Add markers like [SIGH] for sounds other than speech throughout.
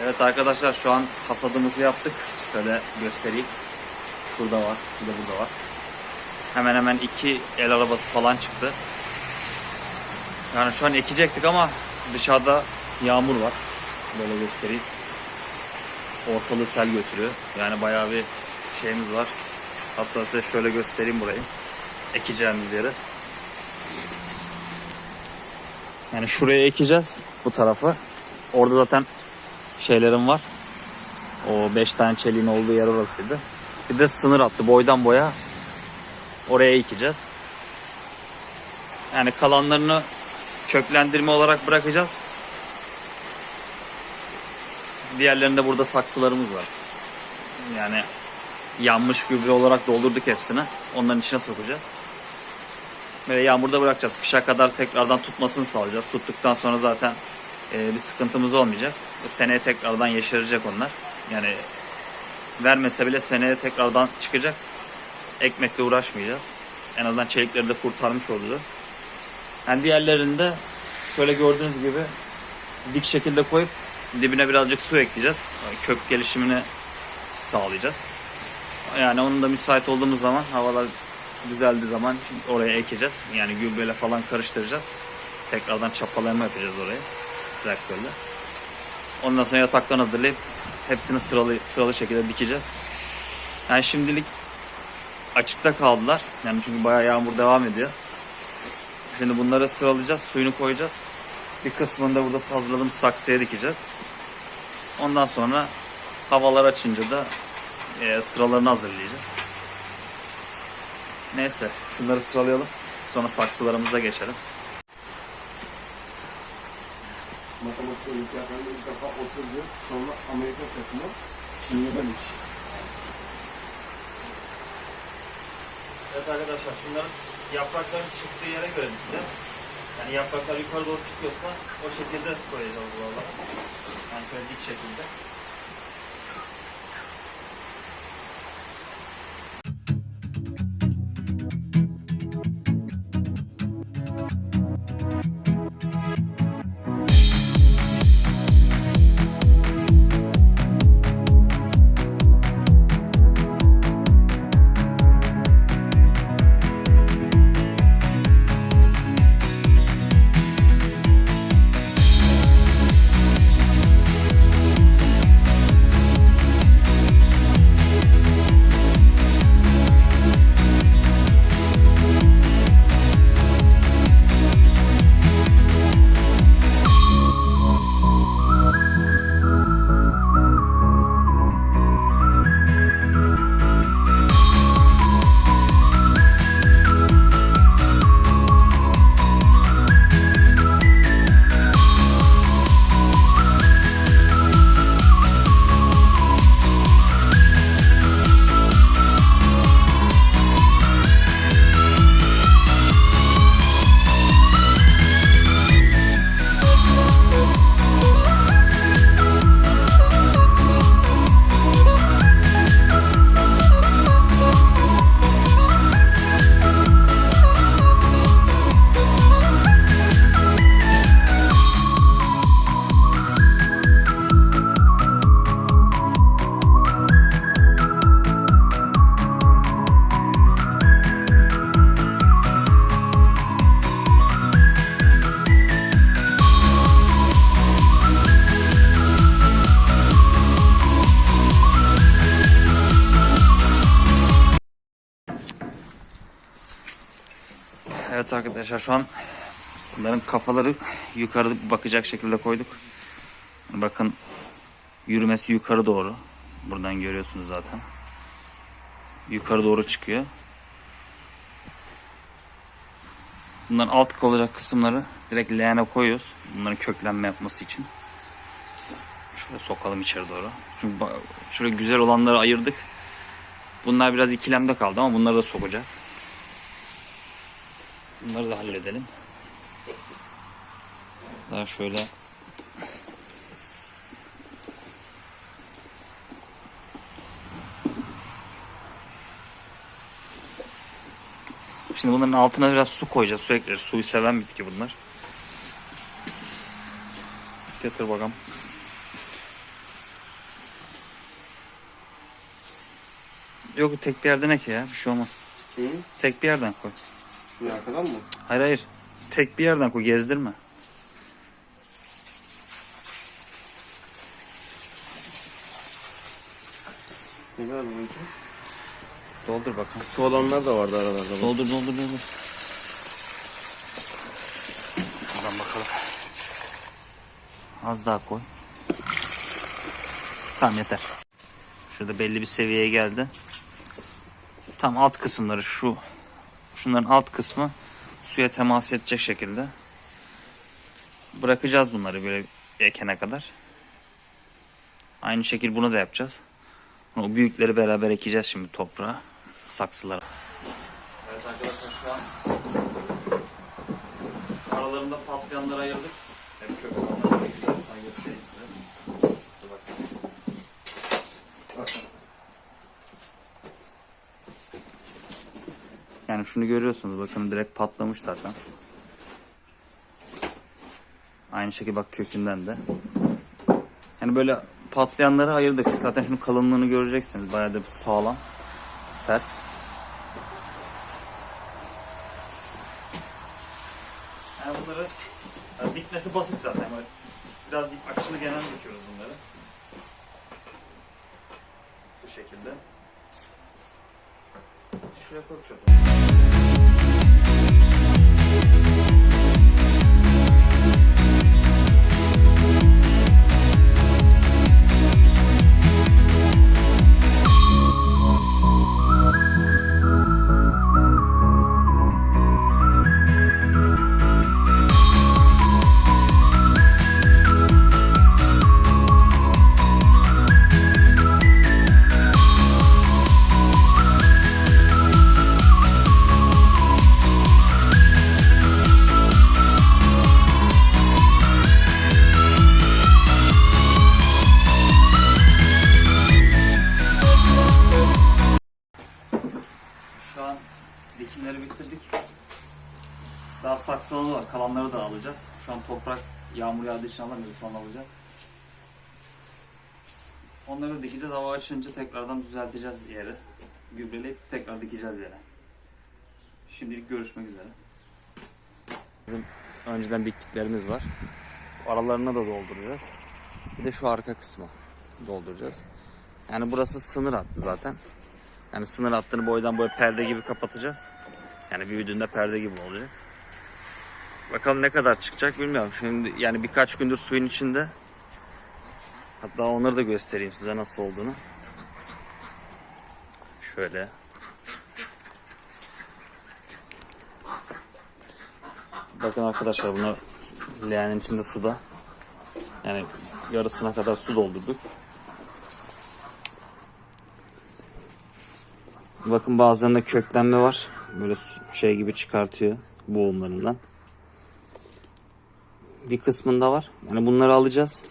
Evet arkadaşlar şu an hasadımızı yaptık. Şöyle göstereyim. Şurada var, bir de burada var. Hemen hemen iki el arabası falan çıktı. Yani şu an ekecektik ama dışarıda yağmur var. Böyle göstereyim. Ortalığı sel götürüyor. Yani bayağı bir şeyimiz var. Hatta size şöyle göstereyim burayı. Ekeceğimiz yeri. Yani şuraya ekeceğiz bu tarafı. Orada zaten şeylerim var. O 5 tane çeliğin olduğu yer orasıydı. Bir de sınır attı boydan boya. Oraya ekeceğiz. Yani kalanlarını köklendirme olarak bırakacağız. Diğerlerinde burada saksılarımız var. Yani yanmış gübre olarak doldurduk hepsini. Onların içine sokacağız. Böyle yağmurda bırakacağız. Kışa kadar tekrardan tutmasını sağlayacağız. Tuttuktan sonra zaten e, bir sıkıntımız olmayacak. Seneye tekrardan yeşerecek onlar. Yani vermese bile seneye tekrardan çıkacak. Ekmekle uğraşmayacağız. En azından çelikleri de kurtarmış oldu. Yani diğerlerinde şöyle gördüğünüz gibi dik şekilde koyup dibine birazcık su ekleyeceğiz. Kök gelişimini sağlayacağız. Yani onun da müsait olduğumuz zaman havalar düzeldiği zaman oraya ekeceğiz. Yani gübreyle falan karıştıracağız. Tekrardan çapalama yapacağız oraya traktörle. Ondan sonra yataktan hazırlayıp hepsini sıralı sıralı şekilde dikeceğiz. Yani şimdilik açıkta kaldılar. Yani çünkü bayağı yağmur devam ediyor. Şimdi bunları sıralayacağız, suyunu koyacağız. Bir kısmını da burada hazırladığımız saksıya dikeceğiz. Ondan sonra havalar açınca da e, sıralarını hazırlayacağız. Neyse şunları sıralayalım. Sonra saksılarımıza geçelim. Matematik olimpiyatlarında ilk defa oturdu. Sonra Amerika takımı Çin'e dönmüş. Evet arkadaşlar şunların yaprakların çıktığı yere göre dikeceğiz. Yani yapraklar yukarı doğru çıkıyorsa o şekilde koyacağız buralara. Yani şöyle dik şekilde. Arkadaşlar şu an bunların kafaları yukarı bakacak şekilde koyduk. Bakın yürümesi yukarı doğru. Buradan görüyorsunuz zaten. Yukarı doğru çıkıyor. Bunların alt olacak kısımları direkt leğene koyuyoruz. Bunların köklenme yapması için. Şöyle sokalım içeri doğru. Çünkü şöyle güzel olanları ayırdık. Bunlar biraz ikilemde kaldı ama bunları da sokacağız. Bunları da halledelim. Daha şöyle Şimdi bunların altına biraz su koyacağız. Sürekli suyu seven bitki bunlar. Getir bakalım. Yok tek bir yerden ek ya. Bir şey olmaz. Hı? Tek bir yerden koy. Şuraya arkadan mı? Hayır hayır. Tek bir yerden koy. Gezdirme. Ne kadar için? Doldur bakalım. Su olanlar da vardı aralarda. Doldur doldur doldur. Şuradan bakalım. Az daha koy. Tamam yeter. Şurada belli bir seviyeye geldi. Tam alt kısımları şu. Şunların alt kısmı suya temas edecek şekilde. Bırakacağız bunları böyle ekene kadar. Aynı şekil bunu da yapacağız. O büyükleri beraber ekeceğiz şimdi toprağa, saksılara. Evet arkadaşlar şu an aralarında patlayanları ayırdık. Hep kök salma şöyle güzel göstereyim size. Yani şunu görüyorsunuz bakın direkt patlamış zaten. Aynı şekilde bak kökünden de. Yani böyle patlayanları ayırdık. Zaten şunun kalınlığını göreceksiniz. Bayağı da bir sağlam, sert. Yani bunları yani dikmesi basit zaten. Böyle biraz dik açılı genel dikiyoruz bunları. Şu şekilde. Şuraya koy Daha saksıları var. Kalanları da alacağız. Şu an toprak yağmur yağdığı için alamıyoruz. Sonra alacağız. Onları da dikeceğiz. Hava açınca tekrardan düzelteceğiz yeri. Gübreleyip tekrar dikeceğiz yere. Şimdilik görüşmek üzere. Bizim önceden diktiklerimiz var. Aralarına da dolduracağız. Bir de şu arka kısmı dolduracağız. Yani burası sınır hattı zaten. Yani sınır hattını boydan boya perde gibi kapatacağız. Yani büyüdüğünde perde gibi olacak. Bakalım ne kadar çıkacak bilmiyorum. Şimdi yani birkaç gündür suyun içinde. Hatta onları da göstereyim size nasıl olduğunu. Şöyle. Bakın arkadaşlar bunlar leğenin içinde suda. Yani yarısına kadar su doldurduk. Bakın bazılarında köklenme var. Böyle şey gibi çıkartıyor boğumlarından. Bir kısmında var. Yani bunları alacağız.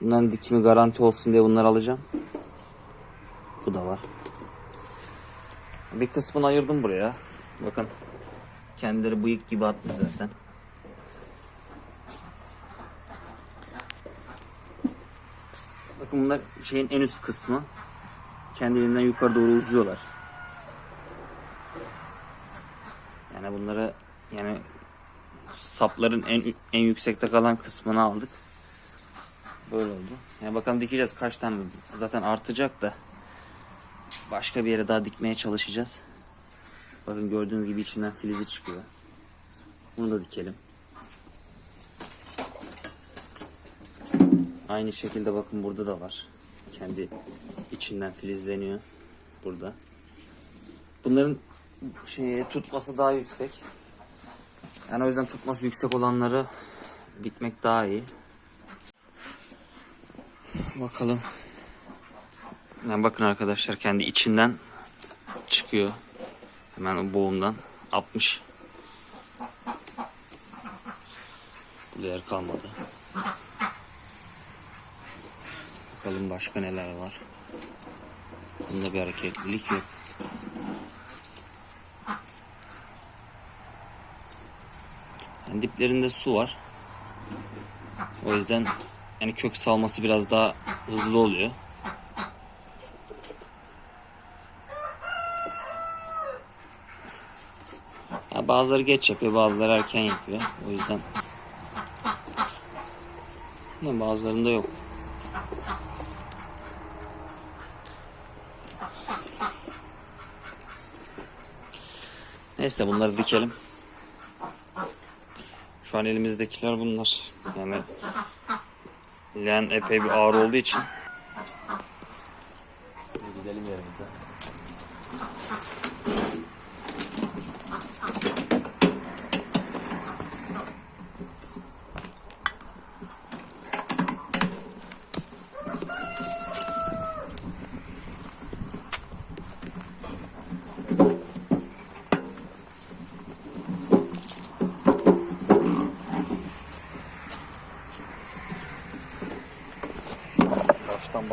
Bunların dikimi garanti olsun diye bunları alacağım. Bu da var. Bir kısmını ayırdım buraya. Bakın. Kendileri bıyık gibi atmış zaten. Bakın bunlar şeyin en üst kısmı. Kendiliğinden yukarı doğru uzuyorlar. Yani bunları yani sapların en en yüksekte kalan kısmını aldık. Böyle oldu. Yani bakalım dikeceğiz kaç tane zaten artacak da başka bir yere daha dikmeye çalışacağız. Bakın gördüğünüz gibi içinden filizi çıkıyor. Bunu da dikelim. Aynı şekilde bakın burada da var. Kendi içinden filizleniyor burada. Bunların şeye tutması daha yüksek. Yani o yüzden tutması yüksek olanları dikmek daha iyi. Bakalım. Yani bakın arkadaşlar kendi içinden çıkıyor. Hemen o boğumdan 60. Bu yer kalmadı. Bakalım başka neler var. Bunda bir hareketlilik yok. Yani diplerinde su var. O yüzden yani kök salması biraz daha hızlı oluyor. Ya bazıları geç yapıyor, bazıları erken yapıyor. O yüzden ya bazılarında yok. Neyse bunları dikelim. An elimizdekiler bunlar. Yani leğen epey bir ağır olduğu için.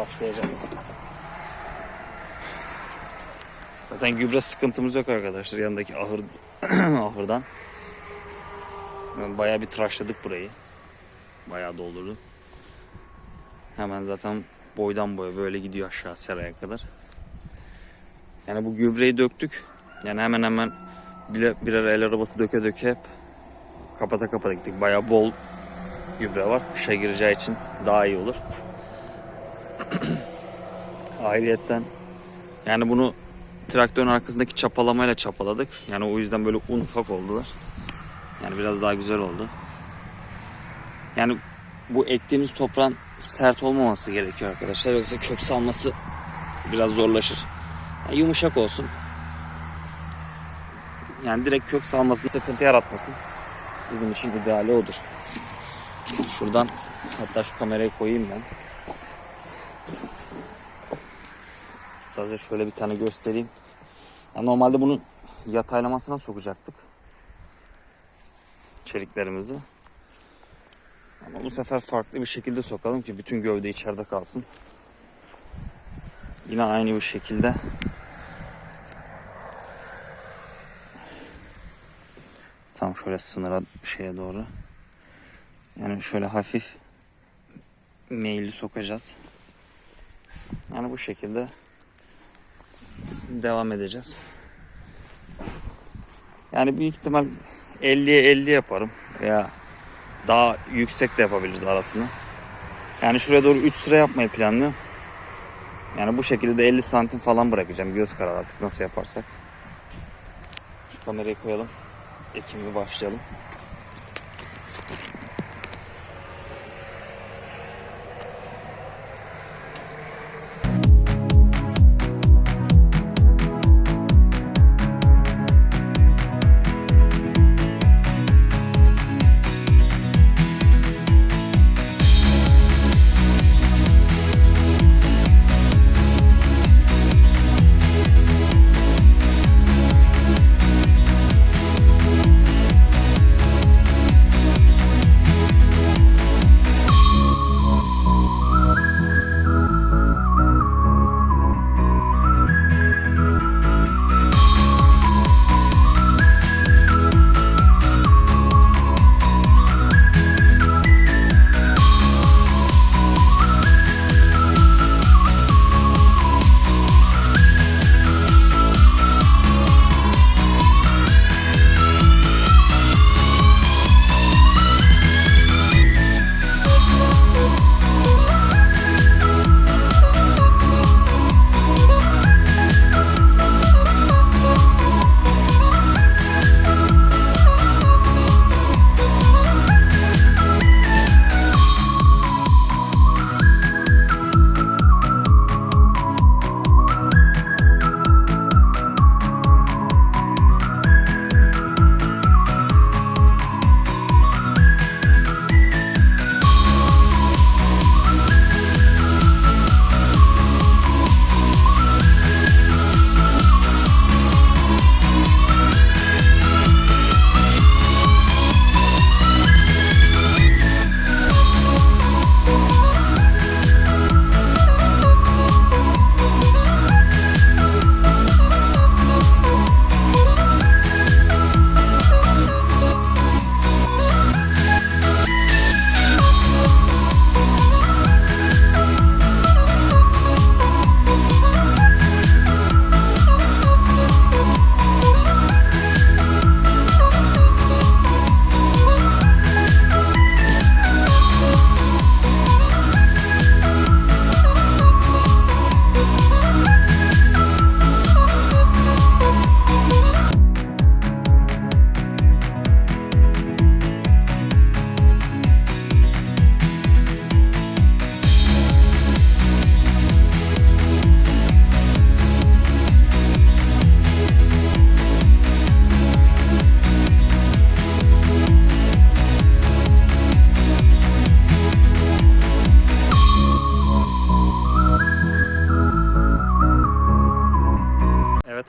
Baştan başlayacağız. Zaten gübre sıkıntımız yok arkadaşlar yanındaki ahır [CLEARS THROAT] ahırdan. Yani bayağı bir tıraşladık burayı. Bayağı doldurdu. Hemen zaten boydan boya böyle gidiyor aşağı seraya kadar. Yani bu gübreyi döktük. Yani hemen hemen bile birer el arabası döke döke hep kapata kapata gittik. Bayağı bol gübre var. Kışa gireceği için daha iyi olur. Ayrıyetten yani bunu traktörün arkasındaki çapalamayla çapaladık. Yani o yüzden böyle un ufak oldular. Yani biraz daha güzel oldu. Yani bu ektiğimiz toprağın sert olmaması gerekiyor arkadaşlar. Yoksa kök salması biraz zorlaşır. Yani yumuşak olsun. Yani direkt kök salmasını sıkıntı yaratmasın. Bizim için ideali odur. Şuradan hatta şu kamerayı koyayım ben. Sadece şöyle bir tane göstereyim. Ya normalde bunu yataylamasına sokacaktık. Çeliklerimizi. Ama bu sefer farklı bir şekilde sokalım ki bütün gövde içeride kalsın. Yine aynı bir şekilde tam şöyle sınıra şeye doğru. Yani şöyle hafif meyilli sokacağız. Yani bu şekilde devam edeceğiz. Yani büyük ihtimal 50'ye 50 yaparım veya daha yüksek de yapabiliriz arasını. Yani şuraya doğru 3 sıra yapmayı planlıyorum. Yani bu şekilde de 50 santim falan bırakacağım. Göz kararı artık nasıl yaparsak. Şu kamerayı koyalım. Ekim'e başlayalım.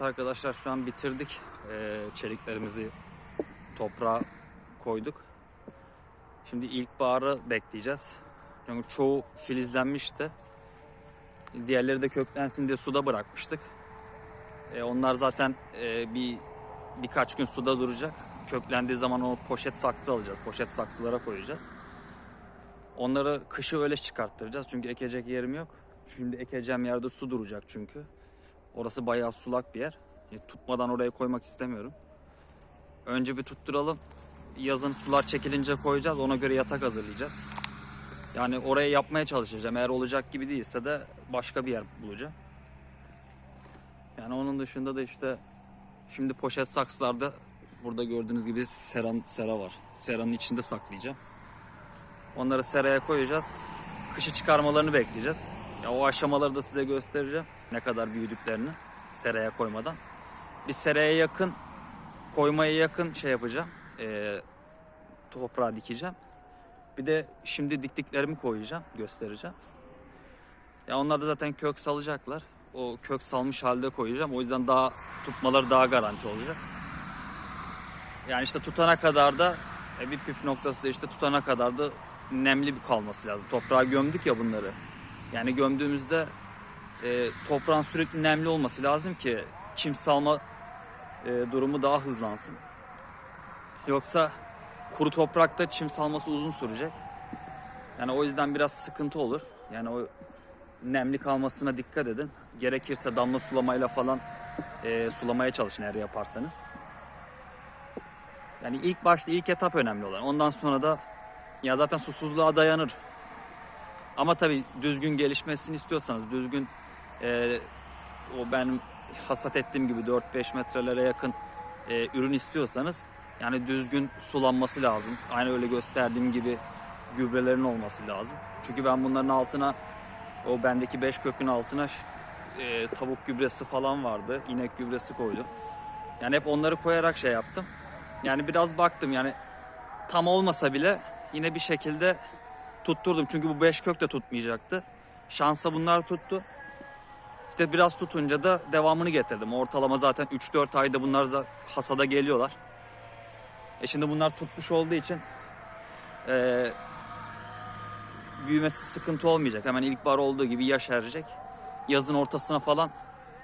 Arkadaşlar şu an bitirdik. Ee, çeliklerimizi toprağa koyduk. Şimdi ilkbaharı bekleyeceğiz. Çünkü çoğu filizlenmişti. Diğerleri de köklensin diye suda bırakmıştık. Ee, onlar zaten e, bir birkaç gün suda duracak. Köklendiği zaman o poşet saksı alacağız. Poşet saksılara koyacağız. Onları kışı öyle çıkarttıracağız. Çünkü ekecek yerim yok. Şimdi ekeceğim yerde su duracak çünkü. Orası bayağı sulak bir yer. E, Tutmadan oraya koymak istemiyorum. Önce bir tutturalım. Yazın sular çekilince koyacağız. Ona göre yatak hazırlayacağız. Yani oraya yapmaya çalışacağım. Eğer olacak gibi değilse de başka bir yer bulacağım. Yani onun dışında da işte şimdi poşet saksılarda burada gördüğünüz gibi seran sera var. Seranın içinde saklayacağım. Onları seraya koyacağız. Kışı çıkarmalarını bekleyeceğiz. Ya o aşamaları da size göstereceğim. Ne kadar büyüdüklerini seraya koymadan. Bir seraya yakın koymaya yakın şey yapacağım. Ee, toprağa dikeceğim. Bir de şimdi diktiklerimi koyacağım, göstereceğim. Ya onlar da zaten kök salacaklar. O kök salmış halde koyacağım. O yüzden daha tutmaları daha garanti olacak. Yani işte tutana kadar da e, bir püf noktası da işte tutana kadar da nemli bir kalması lazım. Toprağa gömdük ya bunları. Yani gömdüğümüzde e, toprağın sürekli nemli olması lazım ki çim salma e, durumu daha hızlansın. Yoksa kuru toprakta çim salması uzun sürecek. Yani o yüzden biraz sıkıntı olur. Yani o nemli kalmasına dikkat edin. Gerekirse damla sulamayla falan e, sulamaya çalışın eğer yaparsanız. Yani ilk başta ilk etap önemli olan. Ondan sonra da ya zaten susuzluğa dayanır. Ama tabii düzgün gelişmesini istiyorsanız düzgün e, o ben hasat ettiğim gibi 4-5 metrelere yakın e, ürün istiyorsanız yani düzgün sulanması lazım. Aynı öyle gösterdiğim gibi gübrelerin olması lazım. Çünkü ben bunların altına o bendeki 5 kökün altına e, tavuk gübresi falan vardı. inek gübresi koydum. Yani hep onları koyarak şey yaptım. Yani biraz baktım yani tam olmasa bile yine bir şekilde tutturdum. Çünkü bu 5 kök de tutmayacaktı. Şansa bunlar tuttu. İşte biraz tutunca da devamını getirdim. Ortalama zaten 3-4 ayda bunlar da hasada geliyorlar. E şimdi bunlar tutmuş olduğu için e, büyümesi sıkıntı olmayacak. Hemen ilkbahar olduğu gibi yaş erecek. Yazın ortasına falan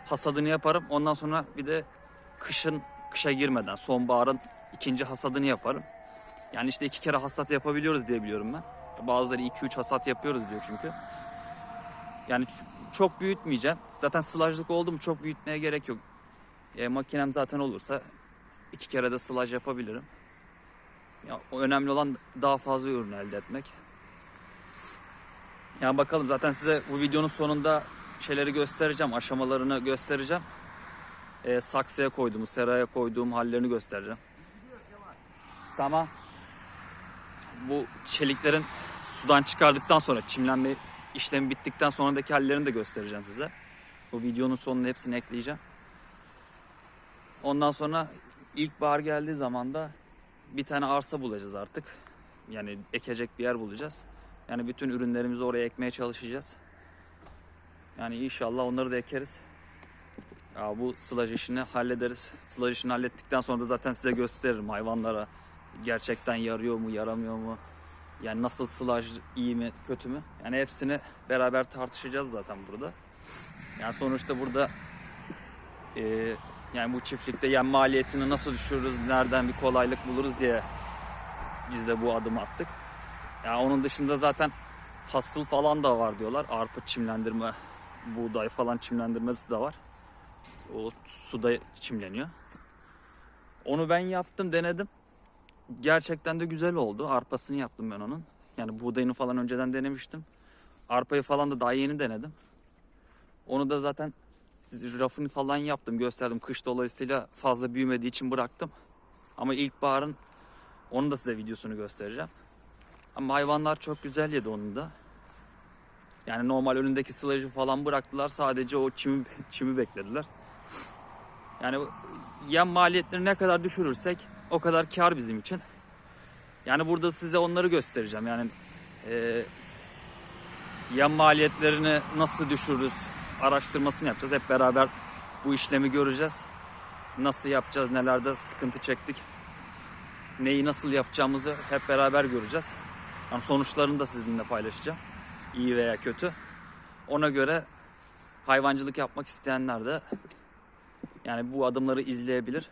hasadını yaparım. Ondan sonra bir de kışın kışa girmeden sonbaharın ikinci hasadını yaparım. Yani işte iki kere hasat yapabiliyoruz diye biliyorum ben. Bazıları 2-3 hasat yapıyoruz diyor çünkü. Yani çok büyütmeyeceğim. Zaten sılajlık oldu mu çok büyütmeye gerek yok. E, makinem zaten olursa iki kere de sılaj yapabilirim. Ya, önemli olan daha fazla ürün elde etmek. Ya bakalım zaten size bu videonun sonunda şeyleri göstereceğim. Aşamalarını göstereceğim. E, saksıya koyduğum, seraya koyduğum hallerini göstereceğim. Tamam. Bu çeliklerin sudan çıkardıktan sonra çimlenme işlemi bittikten sonraki hallerini de göstereceğim size. Bu videonun sonuna hepsini ekleyeceğim. Ondan sonra ilkbahar geldiği zaman da bir tane arsa bulacağız artık. Yani ekecek bir yer bulacağız. Yani bütün ürünlerimizi oraya ekmeye çalışacağız. Yani inşallah onları da ekeriz. Ya bu sılaj işini hallederiz. Sılaj işini hallettikten sonra da zaten size gösteririm hayvanlara. Gerçekten yarıyor mu, yaramıyor mu? Yani nasıl sılaj iyi mi, kötü mü? Yani hepsini beraber tartışacağız zaten burada. Yani sonuçta burada e, yani bu çiftlikte yem maliyetini nasıl düşürürüz, nereden bir kolaylık buluruz diye biz de bu adımı attık. Yani onun dışında zaten hasıl falan da var diyorlar. Arpa çimlendirme, buğday falan çimlendirmesi de var. O suda çimleniyor. Onu ben yaptım, denedim. Gerçekten de güzel oldu. Arpasını yaptım ben onun. Yani buğdayını falan önceden denemiştim. Arpayı falan da daha yeni denedim. Onu da zaten rafını falan yaptım, gösterdim. Kış dolayısıyla fazla büyümediği için bıraktım. Ama ilkbaharın onu da size videosunu göstereceğim. Ama hayvanlar çok güzel yedi onu da. Yani normal önündeki sılajı falan bıraktılar. Sadece o çimi, çimi beklediler. Yani yem maliyetleri ne kadar düşürürsek o kadar kar bizim için. Yani burada size onları göstereceğim. Yani e, yem maliyetlerini nasıl düşürürüz araştırmasını yapacağız. Hep beraber bu işlemi göreceğiz. nasıl yapacağız, nelerde sıkıntı çektik, neyi nasıl yapacağımızı hep beraber göreceğiz. Yani sonuçlarını da sizinle paylaşacağım. İyi veya kötü. Ona göre hayvancılık yapmak isteyenler de yani bu adımları izleyebilir.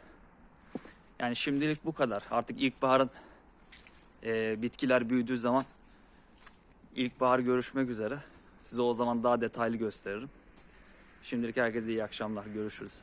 Yani şimdilik bu kadar. Artık ilkbaharın e, bitkiler büyüdüğü zaman ilkbahar görüşmek üzere. Size o zaman daha detaylı gösteririm. Şimdilik herkese iyi akşamlar. Görüşürüz.